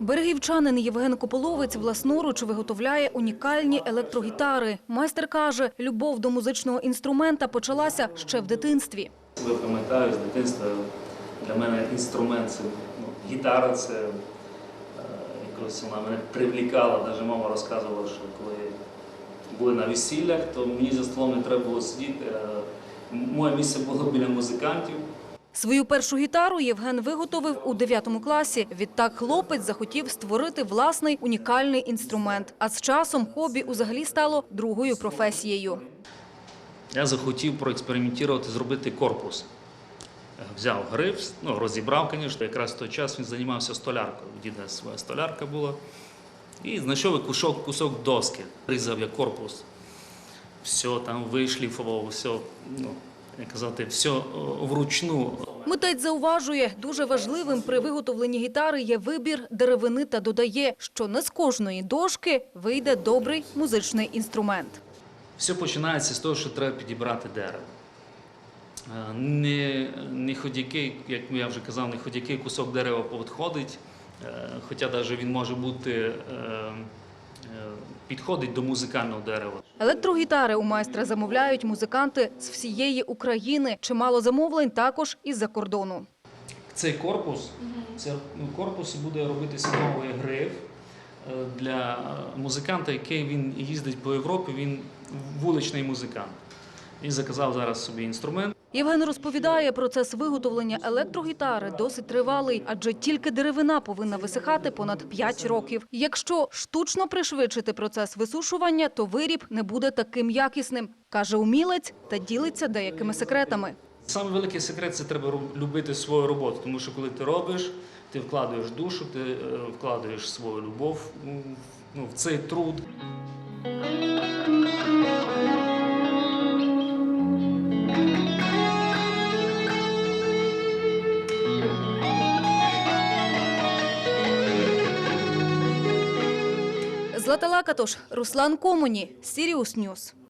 Берегівчанин Євген Кополовець власноруч виготовляє унікальні електрогітари. Майстер каже, любов до музичного інструмента почалася ще в дитинстві. Я пам'ятаю з дитинства для мене інструмент це ну, гітара, це е, якось вона мене привлікала. Навіть мама розказувала, що коли були на весіллях, то мені за столом не треба було сидіти. Моє місце було біля музикантів. Свою першу гітару Євген виготовив у 9 класі. Відтак хлопець захотів створити власний унікальний інструмент. А з часом хобі взагалі стало другою професією. Я захотів проекспериментувати, зробити корпус. Взяв гриф, ну, розібрав, звісно. Якраз в той час він займався столяркою. У діда своя столярка була. І знайшов кусок, кусок доски. Різав я корпус. Все там вишліфував, все, ну, як казати, все вручну. Митець зауважує, дуже важливим при виготовленні гітари є вибір деревини та додає, що не з кожної дошки вийде добрий музичний інструмент. Все починається з того, що треба підібрати дерево. Е, Не, не ходякий, як я вже казав, не ходякий кусок дерева підходить, е, хоча навіть він може бути е, підходить до музикального дерева. Електрогітари у майстра замовляють музиканти з всієї України. Чимало замовлень також із-за кордону. Цей корпус, це ну, корпус буде робитися новий гриф е, для музиканта, який він їздить по Європі, він вуличний музикант. Він заказав зараз собі інструмент. Євген розповідає, процес виготовлення електрогітари досить тривалий, адже тільки деревина повинна висихати понад 5 років. Якщо штучно пришвидшити процес висушування, то виріб не буде таким якісним, каже умілець та ділиться деякими секретами. Саме великий секрет це треба любити свою роботу, тому що коли ти робиш, ти вкладаєш душу, ти е, вкладаєш свою любов ну, в цей труд. Злата Лакатош, Руслан Комуні, Сіріус Ньюс.